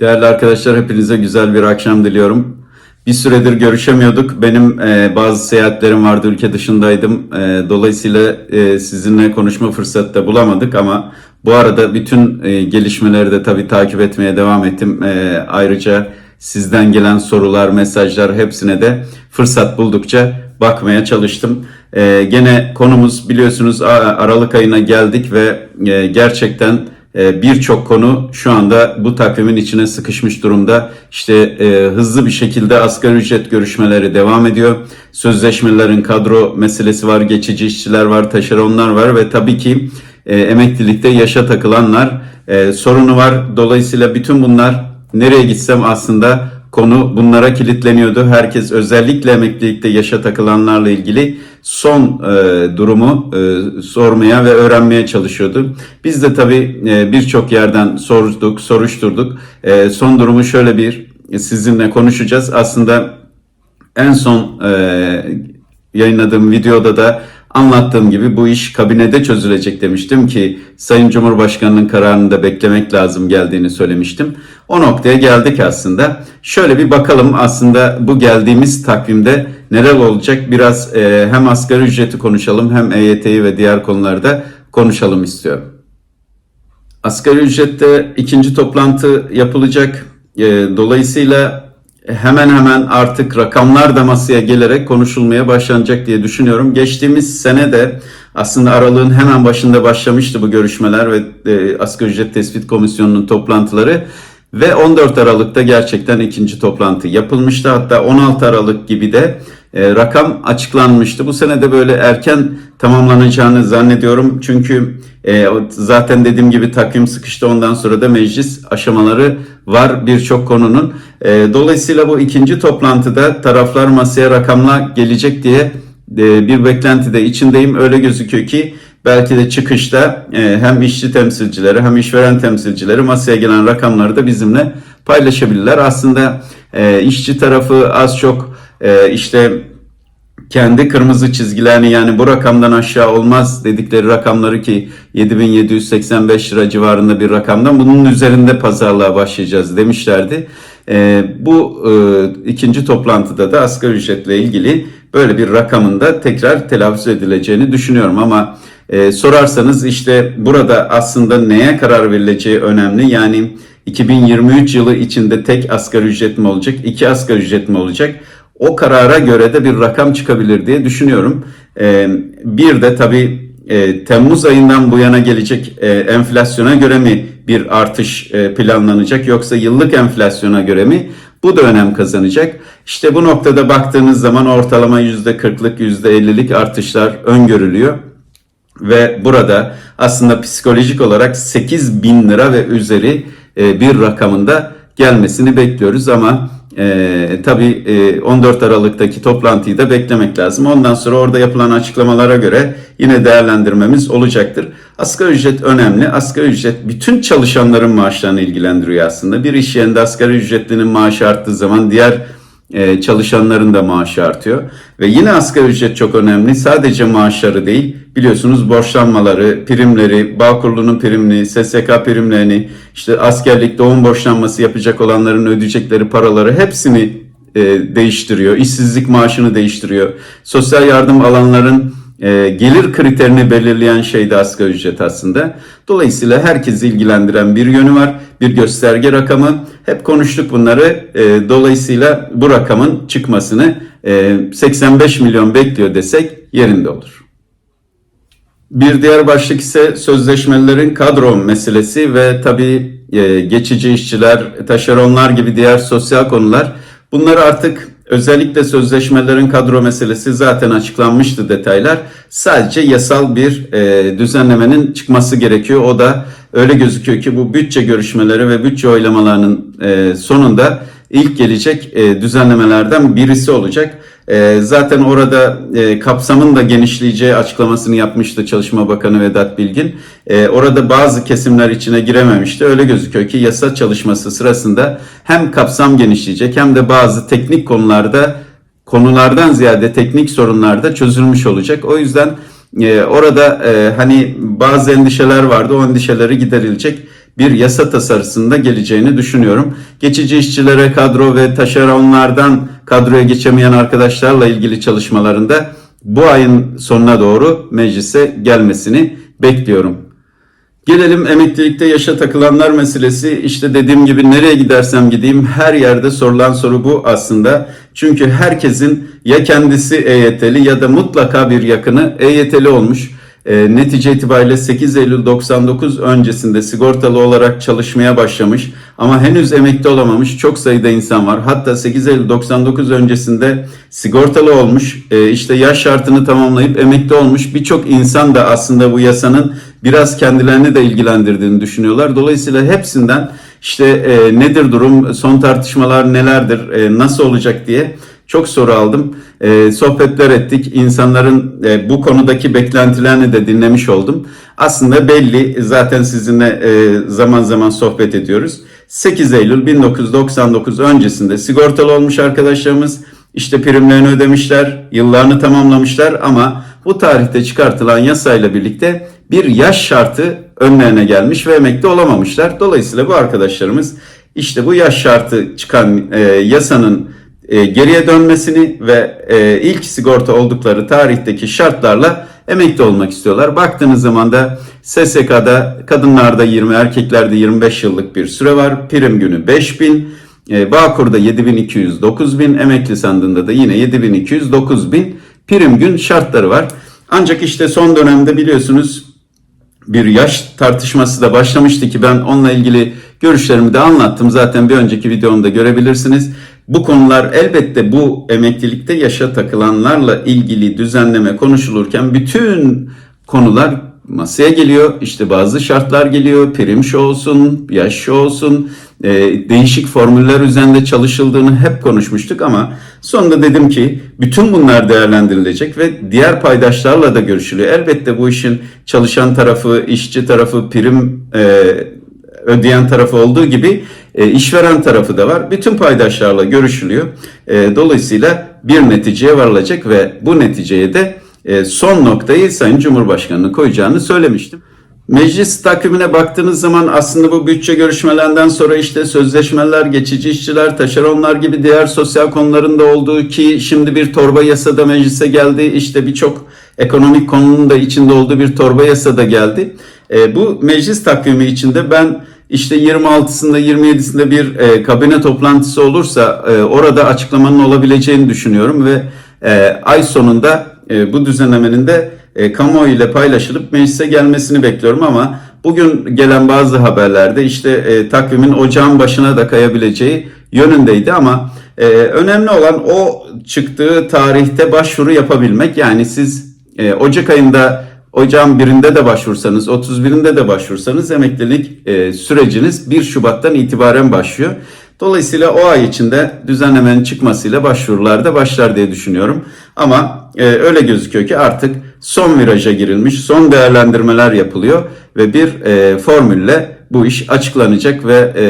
Değerli arkadaşlar hepinize güzel bir akşam diliyorum. Bir süredir görüşemiyorduk. Benim e, bazı seyahatlerim vardı, ülke dışındaydım. E, dolayısıyla e, sizinle konuşma fırsatı da bulamadık ama bu arada bütün e, gelişmeleri de tabii takip etmeye devam ettim. E, ayrıca sizden gelen sorular, mesajlar hepsine de fırsat buldukça bakmaya çalıştım. E, gene konumuz biliyorsunuz Aralık ayına geldik ve e, gerçekten birçok konu şu anda bu takvimin içine sıkışmış durumda. İşte e, hızlı bir şekilde asgari ücret görüşmeleri devam ediyor. Sözleşmelerin kadro meselesi var, geçici işçiler var, taşeronlar var ve tabii ki e, emeklilikte yaşa takılanlar e, sorunu var. Dolayısıyla bütün bunlar nereye gitsem aslında konu bunlara kilitleniyordu. Herkes özellikle emeklilikte yaşa takılanlarla ilgili son e, durumu e, sormaya ve öğrenmeye çalışıyordu. Biz de tabii e, birçok yerden sorduk, soruşturduk. E, son durumu şöyle bir sizinle konuşacağız. Aslında en son e, yayınladığım videoda da anlattığım gibi bu iş kabinede çözülecek demiştim ki Sayın Cumhurbaşkanı'nın kararını da beklemek lazım geldiğini söylemiştim. O noktaya geldik aslında. Şöyle bir bakalım aslında bu geldiğimiz takvimde neler olacak biraz e, hem asgari ücreti konuşalım hem EYT'yi ve diğer konularda konuşalım istiyorum. Asgari ücrette ikinci toplantı yapılacak. E, dolayısıyla hemen hemen artık rakamlar da masaya gelerek konuşulmaya başlanacak diye düşünüyorum. Geçtiğimiz sene de aslında aralığın hemen başında başlamıştı bu görüşmeler ve e, Asgari Ücret Tespit Komisyonu'nun toplantıları. Ve 14 Aralık'ta gerçekten ikinci toplantı yapılmıştı. Hatta 16 Aralık gibi de e, rakam açıklanmıştı. Bu sene de böyle erken tamamlanacağını zannediyorum. Çünkü e, zaten dediğim gibi takvim sıkıştı. Ondan sonra da meclis aşamaları var birçok konunun. E, dolayısıyla bu ikinci toplantıda taraflar masaya rakamla gelecek diye e, bir beklentide içindeyim. Öyle gözüküyor ki belki de çıkışta e, hem işçi temsilcileri hem işveren temsilcileri masaya gelen rakamları da bizimle paylaşabilirler. Aslında e, işçi tarafı az çok e, işte kendi kırmızı çizgilerini yani bu rakamdan aşağı olmaz dedikleri rakamları ki 7785 lira civarında bir rakamdan bunun üzerinde pazarlığa başlayacağız demişlerdi. Ee, bu e, ikinci toplantıda da asgari ücretle ilgili böyle bir rakamın da tekrar telaffuz edileceğini düşünüyorum ama e, sorarsanız işte burada aslında neye karar verileceği önemli. Yani 2023 yılı içinde tek asgari ücret mi olacak, iki asgari ücret mi olacak? O karara göre de bir rakam çıkabilir diye düşünüyorum. Ee, bir de tabii e, Temmuz ayından bu yana gelecek e, enflasyona göre mi bir artış e, planlanacak yoksa yıllık enflasyona göre mi? Bu da önem kazanacak. İşte bu noktada baktığınız zaman ortalama %40'lık %50'lik artışlar öngörülüyor. Ve burada aslında psikolojik olarak 8 bin lira ve üzeri bir rakamında gelmesini bekliyoruz ama e, tabii e, 14 Aralık'taki toplantıyı da beklemek lazım. Ondan sonra orada yapılan açıklamalara göre yine değerlendirmemiz olacaktır. Asgari ücret önemli. Asgari ücret bütün çalışanların maaşlarını ilgilendiriyor aslında. Bir iş yerinde asgari ücretlinin maaşı arttığı zaman diğer e, çalışanların da maaşı artıyor. Ve yine asgari ücret çok önemli. Sadece maaşları değil, biliyorsunuz borçlanmaları, primleri, Bağkurlu'nun primini, SSK primlerini, işte askerlik, doğum borçlanması yapacak olanların ödeyecekleri paraları hepsini e, değiştiriyor. İşsizlik maaşını değiştiriyor. Sosyal yardım alanların e, gelir kriterini belirleyen şey de asgari ücret aslında. Dolayısıyla herkesi ilgilendiren bir yönü var. Bir gösterge rakamı. Hep konuştuk bunları. E, dolayısıyla bu rakamın çıkmasını e, 85 milyon bekliyor desek yerinde olur. Bir diğer başlık ise sözleşmelerin kadro meselesi ve tabii e, geçici işçiler, taşeronlar gibi diğer sosyal konular. Bunları artık özellikle sözleşmelerin kadro meselesi zaten açıklanmıştı detaylar. Sadece yasal bir e, düzenlemenin çıkması gerekiyor. O da öyle gözüküyor ki bu bütçe görüşmeleri ve bütçe oylamalarının e, sonunda ilk gelecek e, düzenlemelerden birisi olacak. E, zaten orada e, kapsamın da genişleyeceği açıklamasını yapmıştı Çalışma Bakanı Vedat Bilgin. E, orada bazı kesimler içine girememişti. Öyle gözüküyor ki yasa çalışması sırasında hem kapsam genişleyecek hem de bazı teknik konularda konulardan ziyade teknik sorunlarda çözülmüş olacak. O yüzden e, orada e, hani bazı endişeler vardı. O endişeleri giderilecek. bir yasa tasarısında geleceğini düşünüyorum. Geçici işçilere kadro ve taşeronlardan kadroya geçemeyen arkadaşlarla ilgili çalışmalarında bu ayın sonuna doğru meclise gelmesini bekliyorum. Gelelim emeklilikte yaşa takılanlar meselesi. İşte dediğim gibi nereye gidersem gideyim her yerde sorulan soru bu aslında. Çünkü herkesin ya kendisi EYT'li ya da mutlaka bir yakını EYT'li olmuş. E, netice itibariyle 8 Eylül 99 öncesinde sigortalı olarak çalışmaya başlamış ama henüz emekli olamamış çok sayıda insan var. Hatta 8 Eylül 99 öncesinde sigortalı olmuş, e, işte yaş şartını tamamlayıp emekli olmuş birçok insan da aslında bu yasanın biraz kendilerini de ilgilendirdiğini düşünüyorlar. Dolayısıyla hepsinden işte e, nedir durum, son tartışmalar nelerdir, e, nasıl olacak diye çok soru aldım. E, sohbetler ettik. İnsanların e, bu konudaki beklentilerini de dinlemiş oldum. Aslında belli. Zaten sizinle e, zaman zaman sohbet ediyoruz. 8 Eylül 1999 öncesinde sigortalı olmuş arkadaşlarımız işte primlerini ödemişler, yıllarını tamamlamışlar ama bu tarihte çıkartılan yasayla birlikte bir yaş şartı önlerine gelmiş ve emekli olamamışlar. Dolayısıyla bu arkadaşlarımız işte bu yaş şartı çıkan e, yasanın e, geriye dönmesini ve e, ilk sigorta oldukları tarihteki şartlarla emekli olmak istiyorlar. Baktığınız zaman da SSK'da kadınlarda 20, erkeklerde 25 yıllık bir süre var. Prim günü 5000, e, Bağkur'da 7200, 9000, emekli sandığında da yine 7200, 9000 prim gün şartları var. Ancak işte son dönemde biliyorsunuz bir yaş tartışması da başlamıştı ki ben onunla ilgili görüşlerimi de anlattım. Zaten bir önceki videomda görebilirsiniz. Bu konular elbette bu emeklilikte yaşa takılanlarla ilgili düzenleme konuşulurken bütün konular masaya geliyor. İşte bazı şartlar geliyor. Prim şu olsun, yaş şu olsun. E, değişik formüller üzerinde çalışıldığını hep konuşmuştuk ama sonunda dedim ki bütün bunlar değerlendirilecek ve diğer paydaşlarla da görüşülüyor. Elbette bu işin çalışan tarafı, işçi tarafı, prim e, ödeyen tarafı olduğu gibi e, işveren tarafı da var. Bütün paydaşlarla görüşülüyor. E, dolayısıyla bir neticeye varılacak ve bu neticeye de e, son noktayı Sayın Cumhurbaşkanı'nın koyacağını söylemiştim. Meclis takvimine baktığınız zaman aslında bu bütçe görüşmelerinden sonra işte sözleşmeler, geçici işçiler, taşeronlar gibi diğer sosyal konuların da olduğu ki şimdi bir torba yasada meclise geldi. İşte birçok ekonomik konunun da içinde olduğu bir torba yasada geldi. E, bu meclis takvimi içinde ben işte 26'sında 27'sinde bir e, kabine toplantısı olursa e, orada açıklamanın olabileceğini düşünüyorum ve e, ay sonunda e, bu düzenlemenin de e, kamuoyu ile paylaşılıp meclise gelmesini bekliyorum ama bugün gelen bazı haberlerde işte e, takvimin ocağın başına da kayabileceği yönündeydi ama e, önemli olan o çıktığı tarihte başvuru yapabilmek yani siz e, Ocak ayında Ocağın birinde de başvursanız, 31'inde de başvursanız emeklilik e, süreciniz 1 Şubat'tan itibaren başlıyor. Dolayısıyla o ay içinde düzenlemenin çıkmasıyla başvurular da başlar diye düşünüyorum. Ama e, öyle gözüküyor ki artık son viraja girilmiş, son değerlendirmeler yapılıyor ve bir e, formülle bu iş açıklanacak ve e,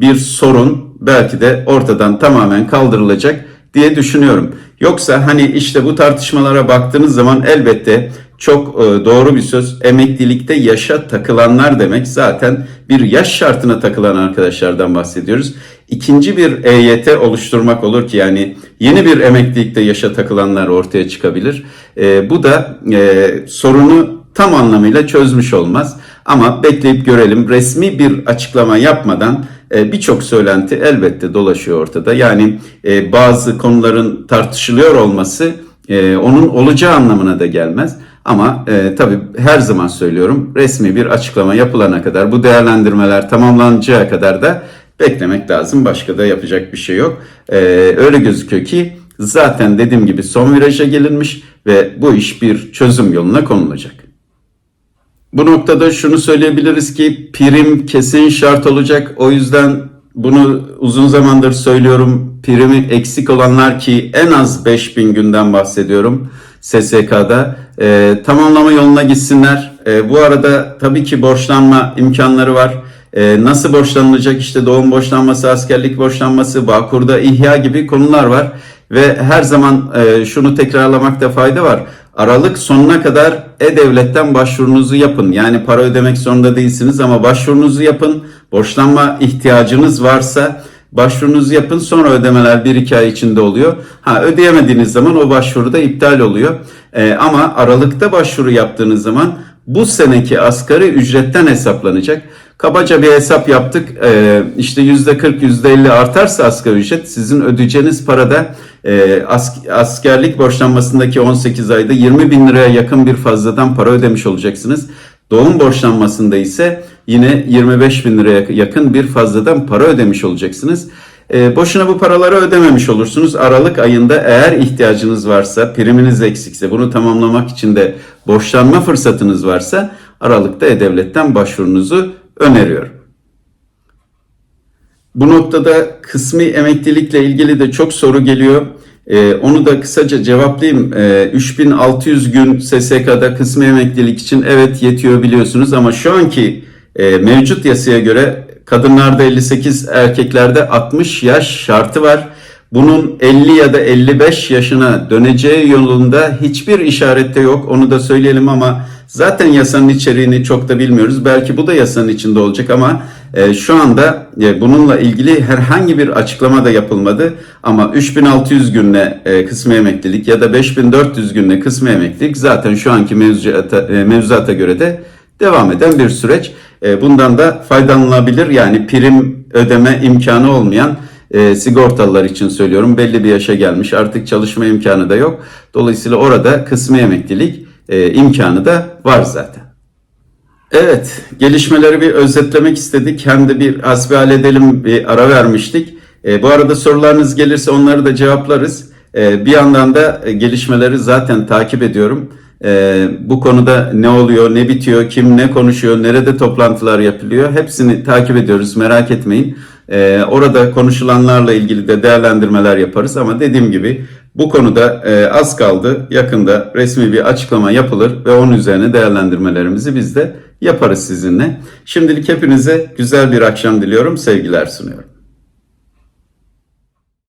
bir sorun belki de ortadan tamamen kaldırılacak diye düşünüyorum. Yoksa hani işte bu tartışmalara baktığınız zaman elbette çok e, doğru bir söz. Emeklilikte yaşa takılanlar demek zaten bir yaş şartına takılan arkadaşlardan bahsediyoruz. İkinci bir EYT oluşturmak olur ki yani yeni bir emeklilikte yaşa takılanlar ortaya çıkabilir. E, bu da e, sorunu tam anlamıyla çözmüş olmaz. Ama bekleyip görelim. Resmi bir açıklama yapmadan birçok söylenti elbette dolaşıyor ortada. Yani e, bazı konuların tartışılıyor olması e, onun olacağı anlamına da gelmez. Ama e, tabii her zaman söylüyorum resmi bir açıklama yapılana kadar bu değerlendirmeler tamamlanacağı kadar da beklemek lazım. Başka da yapacak bir şey yok. E, öyle gözüküyor ki zaten dediğim gibi son viraja gelinmiş ve bu iş bir çözüm yoluna konulacak. Bu noktada şunu söyleyebiliriz ki prim kesin şart olacak. O yüzden bunu uzun zamandır söylüyorum. Primi eksik olanlar ki en az 5000 günden bahsediyorum SSK'da e, tamamlama yoluna gitsinler. E, bu arada tabii ki borçlanma imkanları var. E, nasıl borçlanılacak işte doğum borçlanması, askerlik borçlanması, Bağkur'da ihya gibi konular var. Ve her zaman e, şunu tekrarlamakta fayda var. Aralık sonuna kadar E-Devlet'ten başvurunuzu yapın. Yani para ödemek zorunda değilsiniz ama başvurunuzu yapın. Borçlanma ihtiyacınız varsa başvurunuzu yapın. Sonra ödemeler 1-2 ay içinde oluyor. Ha ödeyemediğiniz zaman o başvuru da iptal oluyor. Ee, ama Aralık'ta başvuru yaptığınız zaman bu seneki asgari ücretten hesaplanacak. Kabaca bir hesap yaptık. Ee, işte %40, %50 artarsa asgari ücret sizin ödeyeceğiniz parada e, ask- askerlik borçlanmasındaki 18 ayda 20 bin liraya yakın bir fazladan para ödemiş olacaksınız. Doğum borçlanmasında ise yine 25 bin liraya yakın bir fazladan para ödemiş olacaksınız. E, boşuna bu paraları ödememiş olursunuz. Aralık ayında eğer ihtiyacınız varsa, priminiz eksikse, bunu tamamlamak için de borçlanma fırsatınız varsa Aralık'ta E-Devlet'ten başvurunuzu öneriyorum. Bu noktada kısmi emeklilikle ilgili de çok soru geliyor. Ee, onu da kısaca cevaplayayım. Ee, 3600 gün SSK'da kısmi emeklilik için evet yetiyor biliyorsunuz ama şu anki e, mevcut yasaya göre kadınlarda 58, erkeklerde 60 yaş şartı var. Bunun 50 ya da 55 yaşına döneceği yolunda hiçbir işarette yok. Onu da söyleyelim ama zaten yasanın içeriğini çok da bilmiyoruz. Belki bu da yasanın içinde olacak ama e, şu anda e, bununla ilgili herhangi bir açıklama da yapılmadı. Ama 3600 günle e, kısmi emeklilik ya da 5400 günle kısmi emeklilik zaten şu anki mevzuata, e, mevzuata göre de devam eden bir süreç. Bundan da faydalanılabilir. Yani prim ödeme imkanı olmayan e, sigortalılar için söylüyorum. Belli bir yaşa gelmiş artık çalışma imkanı da yok. Dolayısıyla orada kısmi emeklilik e, imkanı da var zaten. Evet, gelişmeleri bir özetlemek istedik. Hem de bir hasbihal edelim bir ara vermiştik. E, bu arada sorularınız gelirse onları da cevaplarız. E, bir yandan da e, gelişmeleri zaten takip ediyorum. E, bu konuda ne oluyor, ne bitiyor, kim ne konuşuyor, nerede toplantılar yapılıyor hepsini takip ediyoruz merak etmeyin. E, orada konuşulanlarla ilgili de değerlendirmeler yaparız ama dediğim gibi bu konuda e, az kaldı. Yakında resmi bir açıklama yapılır ve onun üzerine değerlendirmelerimizi biz de yaparız sizinle. Şimdilik hepinize güzel bir akşam diliyorum. Sevgiler sunuyorum.